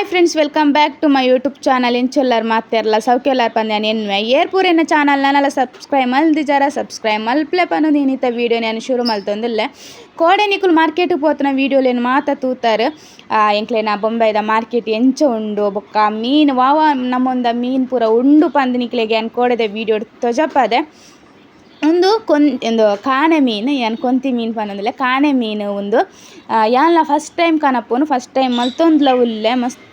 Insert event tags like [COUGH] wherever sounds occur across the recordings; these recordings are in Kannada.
Hi friends welcome back to my YouTube channel ಎಂಚೊಲ್ಲರ್ ಮಾತಾರಲ್ಲ ಸೌಖ್ಯಲ್ಲರ್ ಪಂದ್ಯಾನ ಎನ್ವೆ ಏರ್ಪೂರಿನ ಚಾನಲ್ ನಾನೆಲ್ಲ ಸಬ್ಸ್ಕ್ರೈಬ್ ಮಲ್ದಿಜಾರ ಸಬ್ಸ್ಕ್ರೈಬ್ ಮಲ್ಪ್ಲೆ ಅನ್ನೋದು ಏನಿತ್ತ ವೀಡಿಯೋ ನಾನು ಶುರು ಮಲ್ತೊಂದಿಲ್ಲ ಕೋಡೆ ನಿಕುಲ್ ಮಾರ್ಕೆಟ್ ಪೋತನ ವೀಡಿಯೋಲೇನು ಮಾತ ತೂತಾರೆ ಎಂಕ್ಲೇನ ಬೊಂಬೈದ ಮಾರ್ಕೆಟ್ ಎಂಚ ಉಂಡು ಬೊಕ್ಕ ಮೀನು ವಾವ ನಮ್ಮೊಂದ ಮೀನು ಪೂರ ಉಂಡು ಪಂದ್ ನಿಕ್ಲೆಗೆ ಏನು ಕೋಡೆದ ವೀಡಿಯೋ ತೊಜಪ್ಪದೆ ಒಂದು ಕೊನ್ ಒಂದು ಕಾಣೆ ಮೀನು ಏನು ಕೊಂತಿ ಮೀನು ಪನ್ನೊಂದಿಲ್ಲ ಕಾಣೆ ಮೀನು ಒಂದು ಯಾನ್ಲ ಫಸ್ಟ್ ಟೈಮ್ ಕಾಣಪ್ಪನು ಫಸ್ಟ್ ಟೈಮ್ ಮಲ್ತೊಂದ್ಲ ಉಲ್ಲೆ ಮಸ್ತ್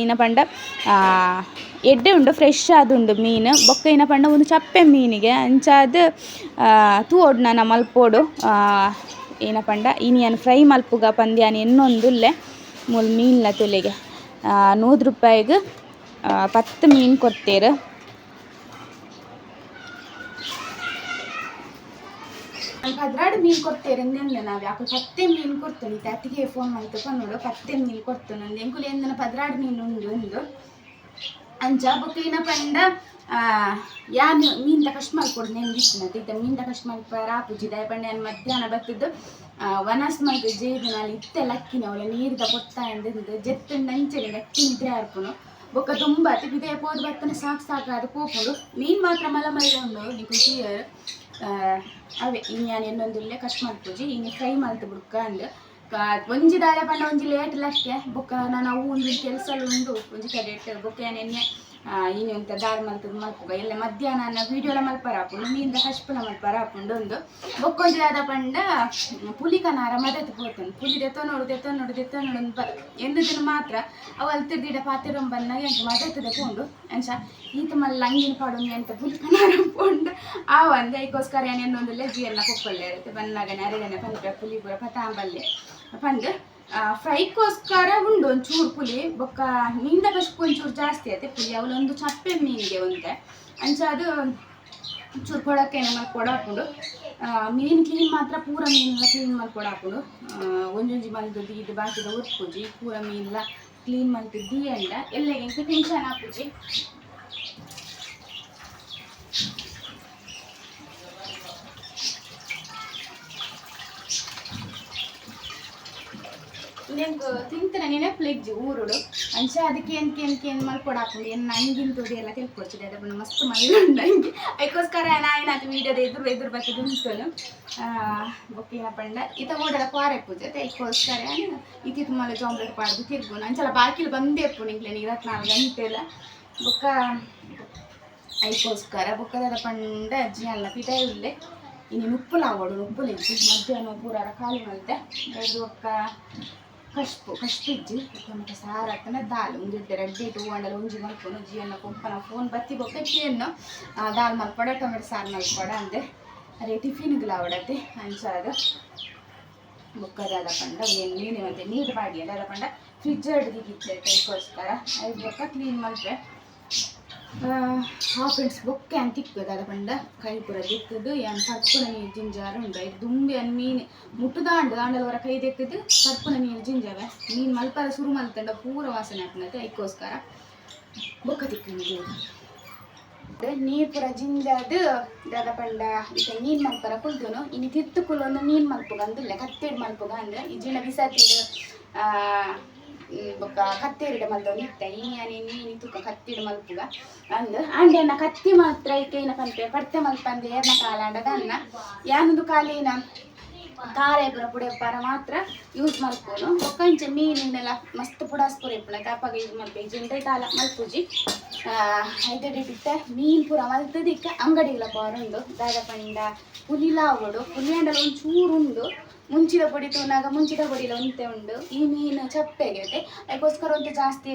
ಇನ ಪಂಡ ಎಡ್ಡೆ ಉಂಡು ಫ್ರೆಶ್ ಆದುಂಡು ಮೀನು ಬೊಕ್ಕ ಏನ ಪಂಡ ಒಂದು ಚಪ್ಪೆ ಮೀನಿಗೆ ಅಂಚಾದ್ ತೂ ಒಡ್ ನನ್ನ ಮಲ್ಪೋಡು ಏನ ಪಂಡ ಇನಿಯನ್ ಫ್ರೈ ಮಲ್ಪುಗ ಪಂದ್ಯಾನ ಎನ್ನೊಂದುಲ್ಲೆ ಮೂಲ್ ಮೀನ್ಲ ತುಲೆಗೆ ನೂರು ರೂಪಾಯಿಗೆ ಪತ್ತು ಮೀನು ಕೊಡ್ತೇರು ಪದ್ರಾಡು ಮೀನು ಕೊಡ್ತೇವೆ ಎಂದೆಂದ ನಾವು ಯಾಕೆ ಪತ್ತೆ ಮೀನು ಕೊಡ್ತೇನೆ ಅತ್ತಿಗೆ ಫೋನ್ ಮಾಡ್ತಪ್ಪ ನೋಡು, ಪತ್ತೆ ಮೀನು ಕೊಡ್ತೇನೆ ಅಂದ ಎಂಕುಲಿ ಎಂದನ ಪದ್ರಾಡ್ ಮೀನು ಉಂಡು ಒಂದು ಅಂಚ ಇನ ಪಂಡ ಯಾ ಮೀನ್ ಕಷ್ಟ ಮಾಡ್ಕೊಡು ನೆಂದಿಟ್ಟಿನ ಇದ್ದ ಮೀನ್ ಕಷ್ಟ ಮಾಡ್ಪಾರ ಆಪುಜಿ ದಯ ಪಂಡ ಮಧ್ಯಾಹ್ನ ಬತ್ತಿದ್ದು ವನಸ್ ಮಾಡಿದ ನಾಳೆ ಇತ್ತೆ ಲಕ್ಕಿನ ಅವಳ ನೀರ್ದ ಕೊಟ್ಟ ಅಂದಿದ್ದು ಜೆತ್ತಂಡ ಅಂಚನೆ ಗಟ್ಟಿ ನಿದ್ರೆ ಹಾರ್ಕೊಂಡು ಬೊಕ್ಕ ತುಂಬ ತಿಪ್ಪಿದೆ, ಪೋದು ಬತ್ತನ ಸಾಕು ಸಾಕು ಅದು ಕೂಕೊಂಡು ಮೀನ್ ಮಾತ್ರ ಮಲ ಮಲ್ಲ ಉಂಡು ನೀವು ಕ್ಲಿಯರ್ ಅವೇ ಇನ್ಯಾನ್ ಇನ್ನೊಂದುಲ್ಲೆ ಕಷ್ಟ ಮಾಡ್ತೀವಿ ಇನ್ನು ಫ್ರೈ ಮಲ್ತು ಬುಕ್ಕ ಅಂದು. ಒಂಜಿ ದಾರ ಪಂಡ ಒಂಜಿ ಲೇಟ್ ಲಕ್ಕೆ ಬುಕ್ಕ, ನಾನು ಒಂಜಿ ಕೆಲಸ ಉಂಡು, ಒಂಜಿ ಕಡೆಟ್ ಬುಕ್ಕ ಏನೆನ್ನೆ ಇನ್ನು ಎಂತ ದಾಲ್ ಮಲ್ತದ ಮಲ್ಪುಗ ಎಲ್ಲ ಮಧ್ಯಾಹ್ನ ವೀಡಿಯೋಲ ಮಲ್ಪರ ಹಾಕೊಂಡು, ಮೀನ್ದ ಮಲ್ಪರ ಹಾಕೊಂಡು ಒಂದು ಒಕ್ಕೊಂಜಿ ಆದ ಪಂಡ ಪುಲಿಕನಾರ ಮದತ್ ಪೋತನು. ಪುಲಿ ದೆತ್ತೋ ನೋಡು ದೆತ್ತೋ ನೋಡು ದೆತ್ತೋ ನೋಡು ಎಂದು ದಿನ ಮಾತ್ರ ಅವಲ್ ತಿರ್ದಿಡ ಪಾತಿರಂ ಬನ್ನ ಎಂತ ಮದತ್ ಪೋಂಡು. ಅಂಚ ಈತ ಮಲ್ಲ ಅಂಗಿನ ಪಾಡು ಎಂತ ಪುಲಿಕನಾರ ಪೋಂಡು. ಆ ಒಂದು ಐಕೋಸ್ಕರ ಏನೇನೊಂದು ಲೆಜ್ಜಿ ಎಲ್ಲ ಕೊಕ್ಕೊಳ್ಳೆ ಇರುತ್ತೆ. ಬನ್ನಾಗನೆ ಅರೆಗನೆ ಪಂದ್ರ ಪುಲಿ ಪುರ ಪತಾಂಬಲ್ಲೆ. ಪಂದ್ ಫ್ರೈಗೋಸ್ಕರ ಉಂಡು ಒಂಚೂರು ಪುಲಿ, ಬೊಕ್ಕ ಹಿಂದ ಕಷ್ಟ ಒಂಚೂರು ಜಾಸ್ತಿ ಐತೆ ಪುಲಿ ಅವಳೊಂದು ಚಪ್ಪೆ ಮೀನಿಗೆ ಒಂದೆ ಅಂಚ ಅದು ಚೂರು ಕೊಡಕ್ಕೆ ನಮ್ಮ ಕೊಡಾಕೊಂಡು ಮೀನ್ ಕ್ಲೀನ್ ಮಾತ್ರ, ಪೂರ ಮೀನೆಲ್ಲ ಕ್ಲೀನ್ ಮಾಡಿ ಕೊಡಾಕೊಂಡು ಒಂಜೊಂಜಿ ಮಲ್ದದ್ದು ಇದು ಬಾಕಿದ ಉತ್ಪುಜಿ ಪೂರ ಮೀನೆಲ್ಲ ಕ್ಲೀನ್ ಮಾಡ್ತಿದ್ದಿ ಅಂಡ ಎಲ್ಲ ಟೆನ್ಷನ್ ಹಾಕುಜಿ? ನೆಂಕ್ ನೀನೇ ನೆನಪ್ಲಿಜ್ಜಿ ಊರುಡು. ಅಂಚ ಅದಕ್ಕೆ ಎಂತ ಎಂತ ಏನು ಮಲ್ಕೊಡಾಕೊಂಡು, ಏನು ನಂಗಿನ ತೋಡಿ ಎಲ್ಲ ತಿಳ್ಕೊಡ್ತಿದ್ದೆ ಬಂದು ಮಸ್ತ್ ಮೈಂಡ್ ನಂಗೆ ಅದಕ್ಕೋಸ್ಕರ ನಾಯಿನ ಅದು ವೀಡಿಯೋದ ಎದುರು ಎದುರು ಬರ್ತದೆ ಉಂಟು ಬೊಕ್ಕಿನ ಪಂಡ, ಈತ ಓಡಲ ಪಾರೆ ಪೂಜೆ ಅದಕ್ಕೋಸ್ಕರ ಇತ್ತಿತ್ ಮಲೆ ಜಾಂಬ್ಲೆಟ್ ಪಾಡ್ದು ತಿರ್ಗು ಅಂಚಲ ಬಾಕಿಲು ಬಂದೇ ಪು ನಿಂಗ್ಲೆ ಇರತ್ನಾಲ್ಕು ಗಂಟೆ ಎಲ್ಲ. ಬೊಕ್ಕ, ಅದಕ್ಕೋಸ್ಕರ ಬೊಕ್ಕದ ಪಂಡ, ಅಜ್ಜಿ ಅಲ್ಲ ಪಿಟ ಇಲ್ಲೇ. ಇನ್ನು ನುಪ್ಪುಲ ಇದ್ದು ಮಧ್ಯಾಹ್ನ ಪೂರ ಖಾಲಿ ಮಲ್ತೆ. ಅದು ಒಕ್ಕ ಕಶ್ಪು ಕಷ್ಟಿಜ್ಜಿ ಮತ್ತೆ ಸಾರತ್ತನ ದಾಲ್ ಒಂದಿಡ್ಡೆ ರೆಡ್ಡಿ ಟೂ ಅಂಡಲ್ ಒಂಜಿ ಮಲ್ಪೊನು ಜಿಯನ್ನ ಕೊಂಪನ ಫೋನ್ ಬತ್ತಿ ಬೊಕ್ಕ ಕಿಯನ್ನು ದಾಲ್ ಮಲ್ಪಡ ಟೊಮೆಟೊ, ಸಾರು ಮಲ್ಪೊಡ ಅಂದೆ ಅದೇ ಟಿಫಿನ್ಗಳು ಅವಡತ್ತೆ ಅಂಚಾದ ಬೊಕ್ಕದಾದ ಪಂಡ, ಏನು ನೀನು ಮತ್ತೆ ನೀರು ಬಾಡಿ ಅದಾದ ಪಂಡ. ಫ್ರಿಜ್ ಅಡ್ಗಿಗಿತ್ತೆ ಕೈಗೋಸ್ಕರ ಅದು ಬೊಕ್ಕ ಕ್ಲೀನ್ ಆ ಫ್ರೆಂಡ್ಸ್ ಬೊಕ್ಕೆ ಅಂತ ತಿಕ್ಕದ ಪಂಡ ಕೈ ಪೂರ ತಿಕ್ಕದು ಏನು ಸರ್ಪುನ ನೀರು ಜಿಂಜಾರು ಉಂಡು ಇದು ದುಂಬಿ ಅನ್ ಮೀನು ಮುಟ್ಟುದಾಂಡು ದಾಂಡಲ್ವರ ಕೈ ತೆಕ್ಕದು ಸರ್ಪುನ ನೀರು ಜಿಂಜಾವೆ ಮೀನು ಮಲ್ಪರ ಶುರು ಮಲ್ತಂಡ ಪೂರ ವಾಸನೆ ಹಾಕ್ನತೆ ಅದಕ್ಕೋಸ್ಕರ ಬೊಕ್ಕ ತಿಕ್ಕಂಡು ನೀರು ಪೂರ ಜಿಂಜಾದು ದಾದ ಪಂಡ ಈಗ ಮೀನು ಮಲ್ಪರ ಕುಲ್ತುನು. ಇನ್ನು ತಿತ್ತುಕುಲು ಒಂದು ಮೀನು ಮಲ್ಪುಗ ಅಂದಿಲ್ಲ ಕತ್ತೆಡ್ ಮಲ್ಪುಗ ಅಂದ್ರೆ ಈ ಜಿನ ಬಿಸಾತಿಡು ಬೊಕ್ಕ ಕತ್ತೇರಿಡ ಮಲ್ತೊಂದು ಇತ್ತ ನೀನಿ ನೀನು ತೂಕ ಕತ್ತಿಡ ಮಲ್ಪುಗ. ಅಂದ್ ಆಂಡೆನ ಕತ್ತಿ ಮಾತ್ರ ಈಕೇನ ಪಂಪೆ ಪಡ್ತೆ ಮಲ್ಪಂದೆ ಏರ್ನ ಕಾಲ ಅಂಡದ ಅನ್ನ ಯಾನೊಂದು ಕಾಲೇನ ಕಾರೇಪುರ ಪುರ ಪರ ಮಾತ್ರ ಯೂಸ್ ಮಲ್ಪೋನು. ಬೊಕ್ಕ ಇಂಚ ಮೀನಿನೆಲ್ಲ ಮಸ್ತ್ ಪುಡಾಸ್ಪುರ ಇಪ್ಪುನ. ಕಾಪಾಗ ಯೂಸ್ ಮಲ್ಪೆ. ಜೆಂಡೆ ಕಾಲ ಮಲ್ಪುಜಿ. ಐದಡಿ ಬಿಟ್ಟ ಮೀನ್ ಪೂರ ಮಲ್ತದಿಕ್ಕ ಅಂಗಡಿಗಳ ಉಂಡು ದಾದ ಪಂಡ, ಪುಲಿಲಾವಡು. ಒಂಚೂರು ಅಂಡಲ ಮುಂಚಿದ ಪೊಡಿ ತೂನಾಗ ಮುಂಚಿದ ಪೊಡಿಲ ಒಂತೆ ಉಂಡು. ಈ ಮೀನು ಚಪ್ಪೆಗೆ ಅದಕ್ಕೋಸ್ಕರ ಒಂದು ಜಾಸ್ತಿ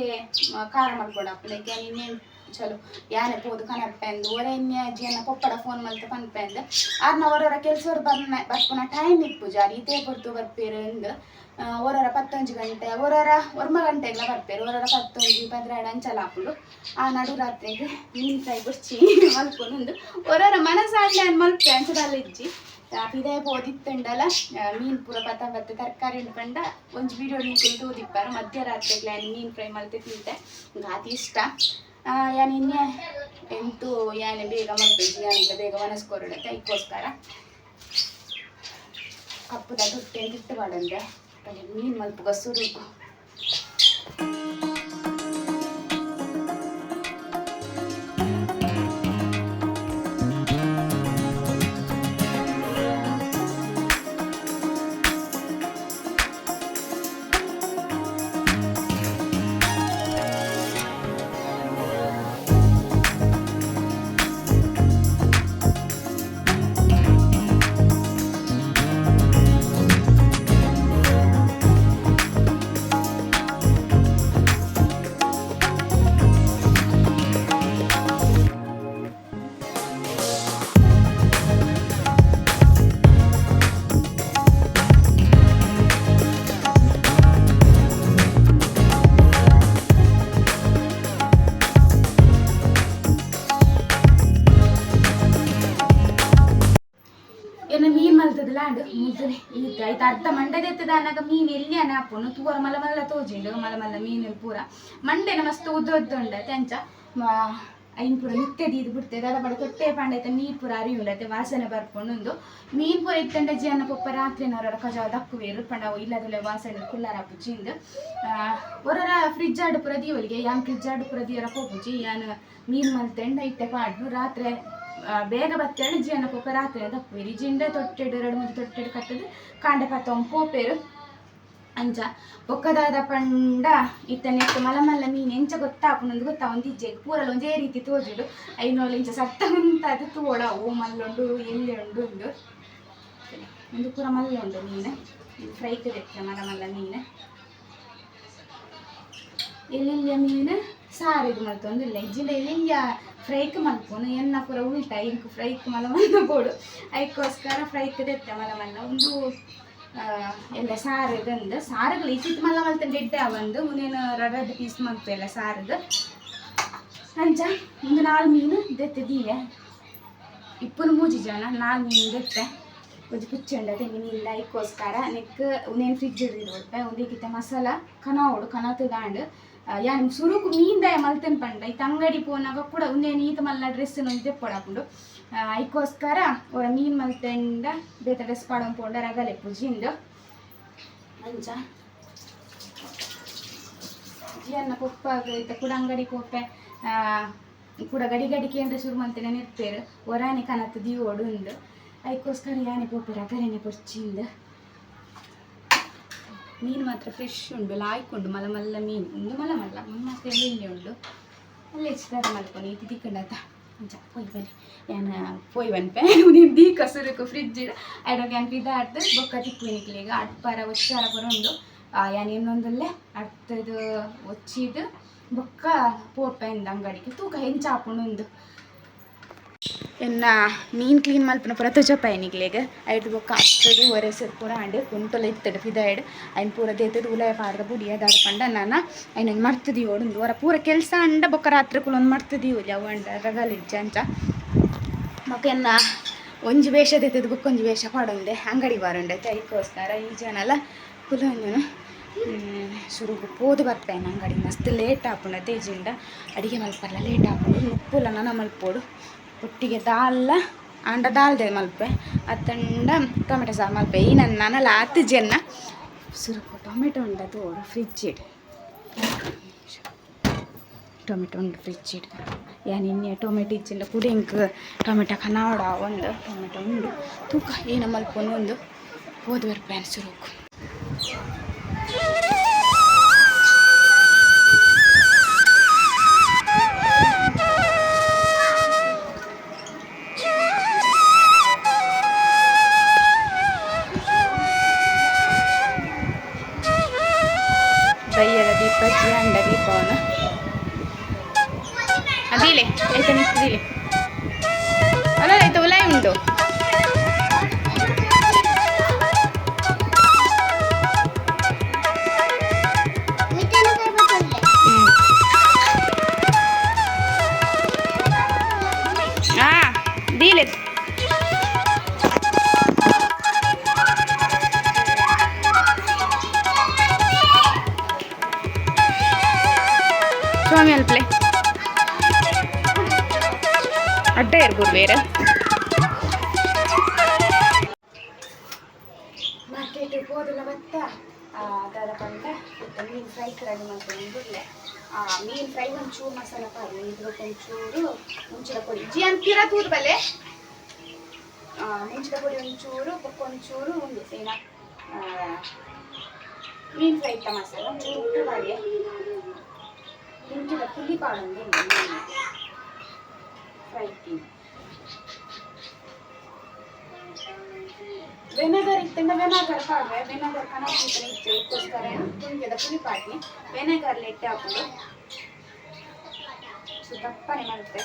ಖಾರ ಮಾಡ್ಕೊಂಡು ಲೈಕ್ ಇನ್ನೇನು ಚಲೋ, ಯಾನೆ ಪೋದು ಕನಪ್ಪೆಂದು ಒರೆನ್ಯ ಅಜ್ಜಿಯನ್ನ ಪಪ್ಪಡ ಫೋನ್ ಮಲ್ತ ಪನ್ಪೆಂದು ಆರ್ನ ಅವರವರ ಕೆಲಸವ್ರು ಬರ್ನ, ಬರ್ಪುನ ಟೈಮ್ ಇಪ್ಪು ಜಾರಿ. ಇದೇ ಬರ್ತು ಬರ್ಪೇರು ಎಂದು ಒರರ ಪತ್ತೊಂಜಿ ಗಂಟೆ ಒರರ ಒರ್ಮ ಗಂಟೆಗ್ಲ ಬರ್ಪೇರು. ಒರರ ಪತ್ತೊಂಜಿ, ಪದ್ರಾಡು ಅಂಚಲ ಹಾಕೊಂಡು ಆ ನಡು ರಾತ್ರಿಗೆ ಮೀನು ಫ್ರೈ ಕುರ್ಚಿ [LAUGHS] ಮಲ್ಕೊಂಡು ಮನಸ್ಸಾಡ್ಲೆ ಅನ್ ಮಲ್ಪೆ ಅಂಚದಲ್ಲಿ ಇಜ್ಜಿ ಇದೇ ಓದಿತ್ತಂಡಲ್ಲ. ಮೀನು ಪೂರ ಪತ್ತ ಬತ್ತ ತರಕಾರಿ ಉಂಡ್ಕೊಂಡ ಒಂದು ವಿಡಿಯೋ ನಿಂತು ಓದಿಪ್ಪಾರ. ಯಾನಿ ಮೀನು ಫ್ರೈ ಮಲ್ತೆ ತಿಂತೆ ಗಾತಿ ಇಷ್ಟ. ಯಾನ್ ಇನ್ನೇ ಎಂಟು ಯಾನೆ ಬೇಗ ಮಲ್ಪೇಜಿ ಯಾನಿಂದ ಬೇಗ ಮನಸ್ಕೊರಡತ್ತೆ ಅದಕ್ಕೋಸ್ಕರ ಕಪ್ಪುದ ತುಟ್ಟೆ ತಿಟ್ಟು ಮಾಡಂದೆ. ಮೀನು ಮಲ್ಪುಗ ಐತ ಅರ್ಧ ಮಂಡದೆತ್ತದ ಅನ್ನಗ ಮೀನ್ ಎಲ್ಲಿ ಅನ್ನ ಹಾಪುನು ತೂರ ಮಲ ಮಲ್ಲ ತೋಜಿಂಡು ಮಲ ಮಲ್ಲ ಮೀನು ಪೂರ. ಮಂಡೆನ ಮಸ್ತ್ ಉದ್ದ ಉದ್ದ ಉಂಡ ತೆಂಚ ಐನ್ ಪೂರ ನಿತ್ಯ ದೀದ್ ಬಿಡ್ತೆ. ದಾದ ಬಡ ತೊಟ್ಟೆ ಪಾಂಡೈತೆ, ನೀರ್ ಪೂರ ಅರಿಯುಂಡತೆ ವಾಸನೆ ಬರ್ಕೊಂಡು ಮೀನ್ ಪೂರ ಇತ್ತಂಡ ಜಿಯನ್ನ ಪೊಪ್ಪ ರಾತ್ರಿನವರ ಕಜಾವ ದಕ್ಕುವೇರು ಪಂಡ ಇಲ್ಲದಲ್ಲೇ ವಾಸನೆ ಕುಲ್ಲಾರ ಪುಜಿಂದು ಒರರ ಫ್ರಿಜ್ ಆಡು ಪೂರ ದೀವಲಿಗೆ ಯಾನ್ ಫ್ರಿಜ್ ಆಡು ಪೂರ ದೀವರ ಪೋಪುಜಿ ಯಾನ್ ಮೀನ್ ಮಲ್ತೆಂಡ ಇಟ್ಟೆ ಪಾಡ್ನು. ರಾತ್ರಿ ಬೇಗ ಬತ್ತೇಳು ಜೀವನ ಪೊಪ್ಪ ರಾತ್ರಿ ದಕ್ಕುವೇರಿ ಜಿಂಡ ತೊಟ್ಟೆಡು, ಎರಡು ಮೂರು ತೊಟ್ಟೆಡು ಕಟ್ಟದು, ಕಾಂಡೆ ಪತ್ತ ಪೋಪೇರು ಅಂಚ ಬೊಕ್ಕದಾದ ಪಂಡ ಇತ್ತ ನೆಕ್ಸ್ಟ್ ಮಲ ಮಲ್ಲ ಮೀನು, ಎಂಚ ಗೊತ್ತಾಪುನೊಂದು ಗೊತ್ತಾ? ಒಂದು ಇಜ್ಜೆಗೆ ಪೂರಲ್ಲ ಒಂದೇ ರೀತಿ ತೋಜುಡು. ಐನೋಳು ಇಂಚ ಸತ್ತ ಉಂಟಾದ ತೋಡ ಓ ಮಲ್ಲುಂಡು ಎಲ್ಲಿ ಉಂಡು ಉಂಡು ಒಂದು ಪೂರ ಮಲ್ಲ ಉಂಡು ಮೀನು. ಫ್ರೈ ತೆಕ್ಕ ಮಲ ಮಲ್ಲ ಮೀನು. ಎಲ್ಲಿಲ್ಲ ಮೀನು? ಸಾರಿದು ಮಲ್ತೊಂದಿಲ್ಲ ಇಜ್ಜಿಂದ ಎಲ್ಲಿಯ ಫ್ರೈಕ್ ಮಲ್ಕೊಂಡು ಎನ್ನ ಪೂರ ಉಲ್ಟ ಇಂಕ್ ಫ್ರೈಕ್ ಮಲ ಮಲ್ಲ ಬೋಡು ಅದಕ್ಕೋಸ್ಕರ ಫ್ರೈಕ್ ದೆತ್ತ ಮಲ ಒಂದು ಎಲ್ಲ ಸಾರು ಬಂದು ಸಾರುಗಳು ಇಚಿತ್ ಮಲ್ಲ ಮಲ್ತ ಡೆಡ್ಡೆ ಅವಂದು ಮುಂದೇನು ರಡ್ ಪೀಸ್ ಮಲ್ತು ಎಲ್ಲ ಸಾರದು ಅಂಚ ಒಂದು ನಾಲ್ ಮೀನು ದೆತ್ತಿದ್ದೀವೆ ಇಪ್ಪನ ಮೂಜಿ ಜನ ನಾಲ್ ಮೀನು ದೆತ್ತೆ ಒಂದು ಕುಚ್ಚಂಡ ತೆಂಗಿನಿಂದ ಇಕ್ಕೋಸ್ಕರ ನೆಕ್ ಉನೇನು ಫ್ರಿಜ್ ಒಂದೇ ಕಿತ್ತ ಮಸಾಲ ಕನ ತುದಾಂಡು ಯಾನ್ ಸುರುಕು ಮೀನ್ದಾಯ ಮಲ್ತನ್ ಪಂಡ. ಇತ್ತ ಅಂಗಡಿ ಪೋನಾಗ ಕೂಡ ಉಂದೇನು ನೀತ ಮಲ್ಲ ಡ್ರೆಸ್ ನೊಂದು ತೆಪ್ಪೊಡಾಪುಂಡು ಐಕೋಸ್ಕರ ಒರ ಮೀನ್ ಮಲ್ತೆಂಡ ಬೇತ ಡ್ರೆಸ್ ಪಾಡಂ ಪೋಂಡ ರಗಲೆ ಪುಜಿಂದು. ಅಂಚ. ಜಿಯನ್ನ ಕೊಪ್ಪ ಇತ್ತ ಕೂಡ ಅಂಗಡಿ ಪೋಪೆ ಆ, ಕೂಡ ಗಡಿ ಗಡಿ ಕೇಂದ್ರ ಶುರು ಮಂತೇನೆ ನಿರ್ಪೇರು. ಒರಾನಿ ಕನತ್ತು ದಿಯೋಡು ಉಂಡು ಐಕೋಸ್ಕರ ಯಾನೆ ಪೋಪೆ ರಗಲೆನೆ ಪೊರ್ಚಿಂದು. ಮೀನು ಮಾತ್ರ ಫ್ರೆಶ್ ಉಂಡು ಲಾಯ್ಕೊಂಡು ಮಲ ಮಲ್ಲ ಮೀನು, ಒಂದು ಮಲ ಮಲ್ಲ ಮತ್ತೆ ಮೀನೇ ಉಂಡು ಅಲ್ಲೇ ಹೆಚ್ಚಿದಾರ ಮಲ್ಕೊಂಡು ಇದು ದಿಕ್ಕಂಡತ ಅಂಚ ಪೋಯ್ ಬನ್ನಿ. ಯಾನ ಪೋಯ್ ಬನ್ಪೆ ನೀನು ದೀಕ ಸುರುಕು ಫ್ರಿಜ್ ಇಡು ಐಡೋ ಕ್ಯಾನ್ ಆಡ್ದು ಬೊಕ್ಕ ತಿಕ್ಕಿನಿಕ್ಲಿಗ ಅಡ್ಪಾರ ಒಚ್ಚಾರ ಬರೋ ಉಂಡು. ಯಾನ್ ಇನ್ನೊಂದಲ್ಲೇ ಅಡ್ತದು, ಒಚ್ಚಿದು, ಬೊಕ್ಕ ಪೋಪೆಂದ ಅಂಗಡಿಗೆ. ತೂಕ ಹೆಂಚಾಕೊಂಡು ಉಂದು. ಎನ್ನ ಮೀನ್ ಕ್ಲೀನ್ ಮಲ್ಪನ ಪೂರ ತುಜಪಾಯನಿಗ್ಲೆಗ್ ಐಟ್ ಬೊಕ್ಕ ಅತ್ತದು ಒರೆಸದ್ ಪೂರ ಆಂಡ್ ಕುಂಟೊಲ ಇತ್ತಡ್ ಪಿದಾಯ್ಡ್ ಐನ್ ಪೂರ ದೇತದ ಉಲಾಯ ಪಾರ್ದ ಬುಡಿಯ ದಾದ ಪಂಡ ನಾನ ಐನೊಂದು ಮರ್ತದಿ ಓಡುಂದು ಹೊರ ಪೂರ ಕೆಲಸ ಅಂಡ ಬೊಕ್ಕ ರಾತ್ರಿ ಕುಲೊಂದು ಮರ್ತದಿ ಓಲಿ ಅವು ಅಂಡ ರಗಲಿಜ್ಜ ಅಂಚ. ಬೊಕ್ಕ ಒಂಜಿ ವೇಷ ದೇತದ ಬೊಕ್ಕ ಒಂಜಿ ವೇಷ ಪಾಡೊಂದೆ ಅಂಗಡಿ ಬಾರುಂಡೆ ಅದಕ್ಕೋಸ್ಕರ ಈ ಜನಲ ಕುಲೊಂಜನು. ಸುರುಗು ಪೋದು ಬರ್ತಾಯಿನ ಅಂಗಡಿ. ಮಸ್ತ್ ಲೇಟ್ ಆಪುಂಡ ತೇಜಿಂಡ ಅಡಿಗೆ ಮಲ್ಪಲ್ಲ, ಲೇಟ್ ಆಪುಂಡು ಉಪ್ಪುಲ ನನ ಮಲ್ಪೋಡು. ಒಟ್ಟಿಗೆ ದಾಲ್ಲ ಅಂಡ ದಾಲ್ದೆ ಮಲ್ಪೆ. ಅತ್ತಂಡ ಟೊಮೆಟೊ ಸಾರು ಮಲ್ಪೆ. ಈ ನನ್ನ ನನಲ ಹತ್ತು ಜನ. ಟೊಮೆಟೊ ಉಂಡ ತೋಡು ಫ್ರಿಜ್ ಇಡ ಟೊಮೆಟೊ ಉಂಡು ಫ್ರಿಜ್ ಇಡ ಯಾ ಇನ್ನೆ ಟೊಮೆಟೊ ಇಚ್ಚಿಂದ ಕುಡಿಂಕ್ ಟೊಮೆಟೊ ಕನಾವಡ ಒಂದು, ಟೊಮೆಟೊ ಉಂಡು. ತೂಕ, ಏನ ಮಲ್ಪೊಂದು ಒಂದು. ಓದುವರ್ ಪ್ಯಾನ್ ಸುರುಕು ಆಯ್ತಾ ನಿಂತಿದಿಲೆ ಅಲ್ಲ ಆಯ್ತು ಉಲಾಯ್ ಉಂಟು ಹ್ಮ್. ಆ ದೀಲೆ ಸ್ವಾಮಿ ಅಲ್ಪ್ಲೆ ಅಡ್ಡ ಇರ್ಬೋದು ಬೇರೆ ಮಾರ್ಕೆಟಿಗೆ ಹೋದಲ್ಲ ಬತ್ತ ಅದರ ಬಂದ ಮೀನು ಫ್ರೈ ರೆಡಿ ಮಾಡ್ಕೊಂಡು ಬಿಡ್ಲೆ ಮೀನು ಫ್ರೈ ಒಂಚೂರು ಮಸಾಲ ಪಾಡು ಇದ್ರಕ್ಕೆ ಒಂಚೂರು ಮುಂಚಿನ ಪುಡಿ ಜಿ ಅಂತೀರ ತೂರು ಬಲೆ ಮುಂಚಿನ ಪುಡಿ ಒಂಚೂರು ಪಪ್ಪ ಒಂಚೂರು ಒಂದು ಸೇನ ಮೀನು ಫ್ರೈ ಇಟ್ಟ ಮಸಾಲ ಒಂಚೂರು ಉಪ್ಪು ಮಾಡಿ ಮುಂಚಿನ ಪುಳಿ ಪಾಡೊಂದು ಟೀ ವಿನೆಗರ್ ಇತ್ತಂಡ ವಿನೆಗರ್ ಪಾಡ್ರೆ ವಿನೆಗರ್ ಕನ ಇತ್ತು ಇದಕ್ಕೋಸ್ಕರ ಕುಂಜದ ಪುಳಿ ಪಾಡ್ನಿ ವಿನೆಗರ್ ಲೆಟ್ಟೆ ಹಾಕೋದು ಸೊ ದಪ್ಪನೆ ಮಾಡುತ್ತೆ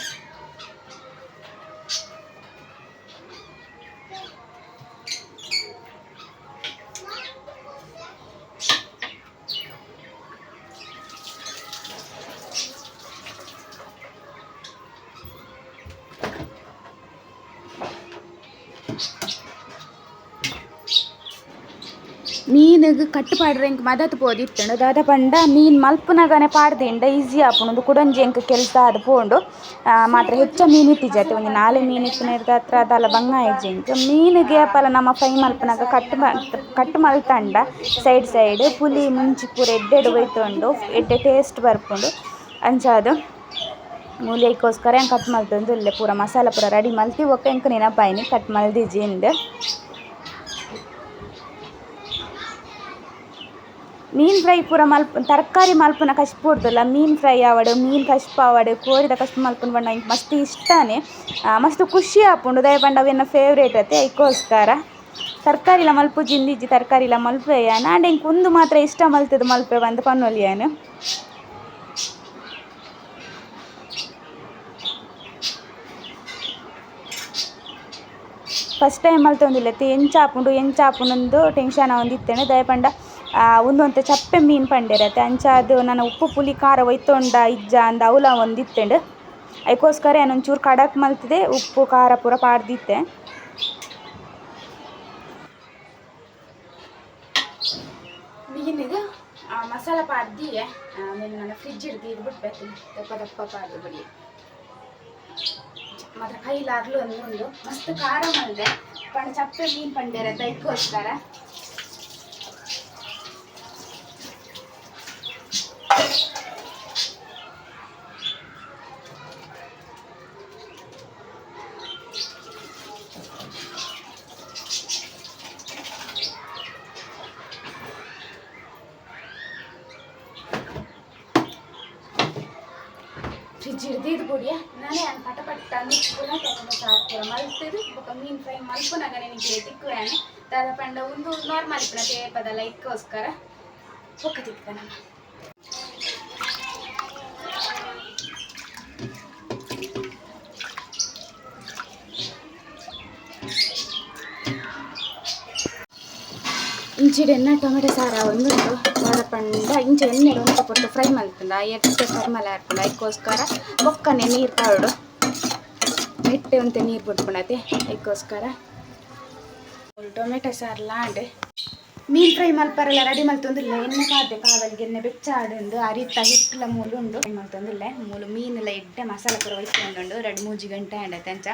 ಮೀನಿಗೆ ಕಟ್ಟು ಪಾಡ್ರೆ ಇಂಕ್ ಮದತ್ ಪೋದಿತ್ತುಂಡು ದಾದ ಪಂಡ ಮೀನ್ ಮಲ್ಪುನಗನೆ ಪಾಡ್ದಿಂಡ ಈಸಿ ಆಪುಂಡು ಕುಡೊಂಜಿ ಎಂಕ್ ಕೆಲಸ ಆದ್ ಪೋಂಡು. ಮಾತ್ರ ಹೆಚ್ಚ ಮೀನ್ ಇತ್ತಿಜತೆ ಒಂಜಿ ನಾಲೆ ಮೀನ್ ಇತ್ತಿನ ಹತ್ರ ಅದಲ್ಲ ಬಂಗಾಯಜಿ ಎಂಕ್ ಮೀನಿಗೆ ಅಪ್ಪಲ ನಮ್ಮ ಫ್ರೈ ಮಲ್ಪನಾಗ ಕಟ್ಟು ಮ- ಕಟ್ಟು ಮಲ್ತಂಡ. ಸೈಡ್ ಸೈಡ್ ಪುಲಿ ಮುಂಚಿ ಪೂರ ಎಡ್ಡೆಡು ಒಯ್ತುಂಡು ಎಡ್ಡೆ ಟೇಸ್ಟ್ ಬರ್ಪುಂಡು. ಅಂಚಾದು ಮೂಲಿಗೋಸ್ಕರ ಹೆಂಗೆ ಕಟ್ ಮಲ್ತೊಂದು ಇಲ್ಲೇ ಪೂರ ಮಸಾಲ ಪೂರ ರೆಡಿ ಮಲ್ತಿ ಒಕ್ಕ ಎಂಕ್ ನೆನಪಾಯಿನಿ. ಕಟ್ ಮಲ್ದಿಜಿ ಮಲ್ದಿಜಿಂದು ಮೀನ್ ಫ್ರೈ ಪೂರ ಮಲ್ಪ, ತರಕಾರಿ ಮಲ್ಪುನ ಕಷ್ಟ ಪೂಡ್ದಲ್ಲ ಮೀನ್ ಫ್ರೈ ಆವಡು ಮೀನ್ ಕಷ್ಟ ಆವಡು ಕೋರಿದ ಕಷ್ಟ ಮಲ್ಪುನ ಪಂಡ ಇಂಕ್ ಮಸ್ತ್ ಇಷ್ಟನೇ. ಮಸ್ತ್ ಖುಷಿ ಆಪುಂಡು ದಯ ಪಂಡ ಅವೆನ್ನ ಫೇವ್ರೇಟ್ ಅತ್ತೆ ಐಕೋಸ್ಕರ ತರಕಾರಿಲ ಮಲ್ಪು ಜಿಂದಿಜ್ಜಿ ತರಕಾರಿಲ ಮಲ್ಪೆಯ ನಾಂಡೆ ಇಂಕ್ ಒಂದು ಮಾತ್ರ ಇಷ್ಟ ಮಲ್ತದ ಮಲ್ಪೆ ಬಂದು ಪನ್ನೊಲಿಯಾನು ಫಸ್ಟ್ ಟೈಮ್ ಮಲ್ತೊಂದಿಲ್ಲ ಎಂಚ ಆಪುಂಡು ಎಂಚ ಆಪುಂಡು ಟೆನ್ಷನ್ ಒಂದಿತ್ತೇನೆ. ದಯಪಂಡ ಒಂದೊಂತ ಚಪ್ಪೆ ಮೀನು ಪಂಡೆರತ್ತೆ ಅಂಚ ಅದು ನನ್ನ ಉಪ್ಪು ಪುಲಿ ಖಾರ ಒಯ್ತೊಂಡ ಇಜ್ಜ ಅಂದ ಅವಲ ಐಕೋಸ್ಕರ ಅದಕ್ಕೋಸ್ಕರ ಒಂಚೂರು ಕಡಕ್ ಮಲ್ತಿದೆ ಉಪ್ಪು ಖಾರ ಪೂರ ಪಾಡ್ದಿತ್ತೆ. ಮಸಾಲ ಪಾಡ್ದಿ. ಆಮೇಲೆ ನನ್ನ ಫ್ರಿಜ್ ಹಿಡ್ದು ಇದು ಬಿಟ್ಬೇಕು ದಪ್ಪ ದಪ್ಪ ಪಾಡ್ದು ಬಡಿ. ಮಾತ್ರ ಕೈಲಾಗ್ಲು ಒಂದು ಮಸ್ತ್ ಖಾರ ಮಲ್ದೆ. ಪಂಡ ಚಪ್ಪೆ ಮೀನ್ ಪಂಡೇರ ದೈಕೋಸ್ಕರ ಫ್ರಿಜ್ ಹಿಡ್ದಿದ್ದು ಬುಡಿಯ ನಾನೇ ಅನ್ ಪಟ ಪಟ್ಟ ನಿಕ್ಕುನ ತಗೊಂಡು ಸಾಕ್ತೀರ ಮಲ್ತದು ಬೊಕ ಮೀನ್ ಫ್ರೈ ಮಲ್ಪುನಾಗ ನಿನಗೆ ತಿಕ್ಕುವೇನೆ ದಾದ ಪಂಡ ಒಂದು ನಾರ್ಮಲ್ ಇಪ್ಪನ ತೇಪದಲ್ಲ ಇಕ್ಕೋಸ್ಕರ ಬೊಕ್ಕ ತಿಕ್ಕ ನಮ್ಮ ಇಂಚಿಡು ಎಣ್ಣೆ ಟೊಮೆಟೊ ಸಾರ ಒಂದುಂಟು ವಡಪಂಡ ಇಂಚೆ ಎಣ್ಣೆ ಒಂದು ಕೊಟ್ಟು ಫ್ರೈ ಮಲ್ತಂಡ ಎಟ್ಟೆ ಫ್ರೈ ಮಲ ಹಾಡ್ಕೊಂಡ ಅದಕ್ಕೋಸ್ಕರ ಬೊಕ್ಕನೆ ನೀರು ಕಾವಡು ಎಟ್ಟೆ ಅಂತ ನೀರು ಬಿಟ್ಕೊಂಡತೆ ಅದಕ್ಕೋಸ್ಕರ ಟೊಮೆಟೊ ಸಾರು ಲಾಂಡೆ ಮೀನ್ ಫ್ರೈ ಮಲ್ಪರೆಲ್ಲ ರೆಡಿ ಮಲ್ತೊಂದಿಲ್ಲ ಎಣ್ಣೆ ಕಾದೆ ಕಾವಲಿಗೆ ಎಣ್ಣೆ ಬೆಚ್ಚಾಡುಂಡು, ಅರಿತ ಹಿಟ್ಟಲ ಮೂಲು ಉಂಡು. ಫ್ರೈ ಮಲ್ತೊಂದಿಲ್ಲ ಮೂಲು ಮೀನೆಲ್ಲ ಎಡ್ಡೆ ಮಸಾಲ ಪೂರ ಒಯ್ಸ್ಕೊಂಡುಂಡು ಎರಡು ಮೂಜಿ ಗಂಟೆ ಆಂಡತೆ ಅಂಚ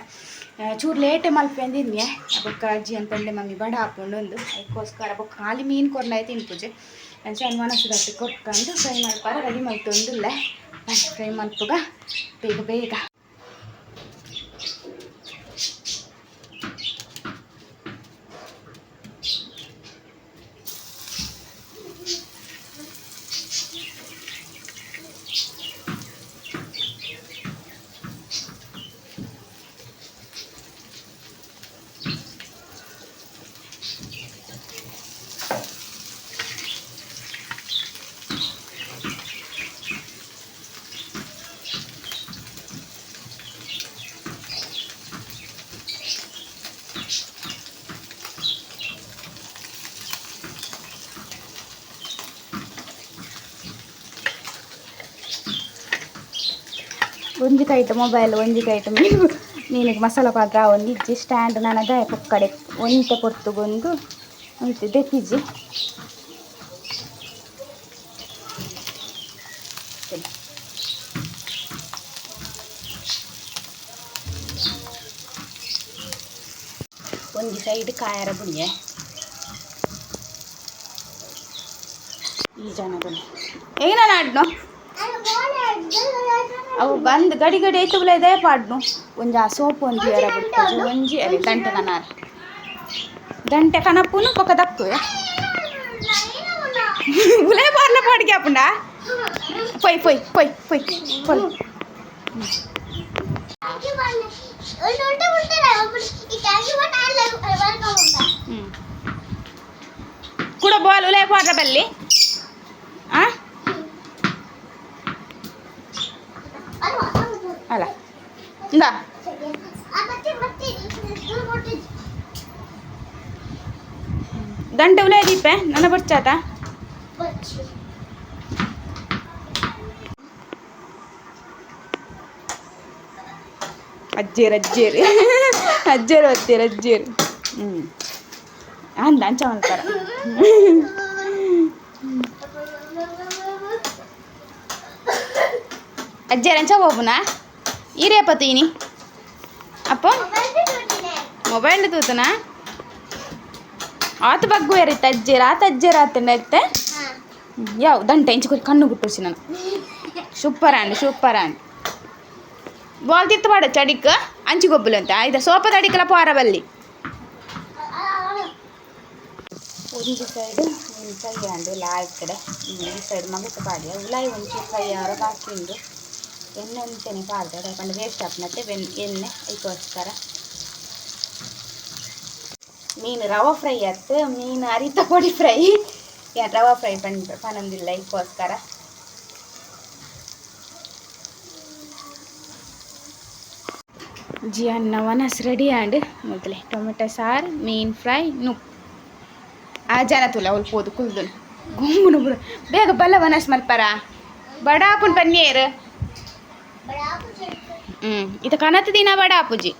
ಚೂರು ಲೇಟೆ ಮಲ್ಪೆ ಅಂದಿದ್ನೆ ಬೊಕ್ಕ ಅಜ್ಜಿ ಅಂತಂದೆ ಮಮ್ಮಿ ಬಡ ಹಾಕೊಂಡು ಒಂದು ಅದಕ್ಕೋಸ್ಕರ ಬೊಕ್ಕ ಖಾಲಿ ಮೀನು ಕೊರ್ಲಾಯ್ ತಿನ್ಪುಜೆ ಅಂಚ ಮನಸ್ಸು ಗಟ್ಟಿ ಕೊಟ್ಕೊಂಡು ಫ್ರೈ ಮಲ್ಪಾರ ರೆಡಿ ಮಲ್ತೊಂದಿಲ್ಲ ಫ್ರೈ ಮಲ್ಪಗ ಬೇಗ ಬೇಗ. ಒಂಜಿ ಕೈಟ್ ಮೊಬೈಲ್ ಒಂಜಿ ಕೈಟ್ ನೀನಿಗೆ ಮಸಾಲ ಪಾತ್ರ ಒಂದು ಇಜ್ಜಿ ಸ್ಟ್ಯಾಂಡ್ ನನದ ಪೊಕ್ಕಡೆ ಒಂತೆ ಪೊರ್ತುಗೊಂದು ಒಂತೆ ದೆತ್ತಿಜ್ಜಿ ಒಂಜಿ ಸೈಡ್ ಕಾಯರ ಬುಣಿಯೆ ಈ ಜನಗಳು ಏನ ನಾಡ್ನು? ಅವು ಬಂದು ಗಡಿ ಗಡಿ ಐತು ಇದೇ ಪಾಡ್ನು. ಒಂಜಿ ಆ ಸೋಪ್ ಒಂಜಿ ಎರ ಬಿಟ್ಟು ಒಂಜಿ ಅರೆ ದಂಟೆ ಕನಾರ ದಂಟೆ ಕನಪುನು ಪಕ್ಕ ದಕ್ಕು [LAUGHS] ಉಲೇ ಪಾರ್ಲ ಪಾಡ್ಗೆ ಅಪ್ಪಂಡ. ಪೊಯ್ ಪೊಯ್ ಪೊಯ್ ಪೊಯ್ ಪೊಯ್. ಹ್ಞೂ ಕೂಡ ಬಾಲ್ ಉಲೇ ಪಾಡ್ರ ಬಲ್ಲಿ. ಆ? ला दंड दीपे ना बच्चा अज्जेर अज्जेर अज्जेर बच्चे अज्जेर हम्म दंच अज्जेर बाबू ना ಮಲ್ಪರ ಅಜ್ಜರ ಅಂಚ ಹೋಗುನಾ ಈರೇಪ ತೀನಿ ಅಪ್ಪ ಮೊಬೈಲ್ ತೂತನಾ ಆತ ಬಗ್ಗು ಏರಿತ್ತ ಅಜ್ಜೇರ ಆತ ಅಜ್ಜೇರ ಆತಂಡ ಇತ್ತೆ ಯಾವ ದಂಟೆ ಇಂಚು ಕಣ್ಣು ಗುಟ್ಟುಸಿ ನಾನು super and super and ball ತಿತ್ತು ಪಾಡ ಚಡಿಕ್ ಅಂಚಿ ಗೊಬ್ಬಲು ಅಂತ ಆಯ್ತಾ ಸೋಪ ತಡಿಕಲ ಪಾರ ಬಲ್ಲಿ ಒಂದು ಸೈಡ್ ಫ್ರೈ ಅಂಡು ಲಾ ಇಕ್ಕಡೆ ಈ ಸೈಡ್ ಮಗಕ್ಕೆ ಪಾಡಿ ಉಲಾಯಿ ಒಂಚೂರು ಫ್ರೈ ಆರ ಬಾಕಿ ಉಂಡು ಎಣ್ಣೆ ಅಂತೇನೆ ಪಾಡ್ದೆ ಯಾಕಂದ್ರೆ ವೇಸ್ಟ್ ಆಗ್ನತ್ತೆ ಬೆನ್, ಎಣ್ಣೆ ಇದಕ್ಕೋಸ್ಕರ ಮೀನು ರವ ಫ್ರೈ ಆಯ್ತು ಮೀನು ಅರಿತ ಪೊಡಿ ಫ್ರೈ. ಏನು ರವೆ ಫ್ರೈ ಪಣ್ ಪನಂದಿಲ್ಲ ಇದಕ್ಕೋಸ್ಕರ ಜಿ ಅನ್ನ, ವನಸ್ ರೆಡಿ ಆಂಡ್ ಮೊದಲೇ ಟೊಮೆಟೊ ಸಾರು, ಮೀನ್ ಫ್ರೈ, ನು. ಆ ಜನ ತುಲ ಅವ್ಳು ಪೋದು ಕುಲ್ದು ಗುಮ್ಮುನು ಬೇಗ ಬಲ್ಲ ವನಸ್ ಮಲ್ಪರ. ಬಡಾಪುನ್ ಪನ್ನೀರ್ ಹ್ಞೂ ಇದು ಕನತ ದಿನ ಬಡಾಪುಜಿ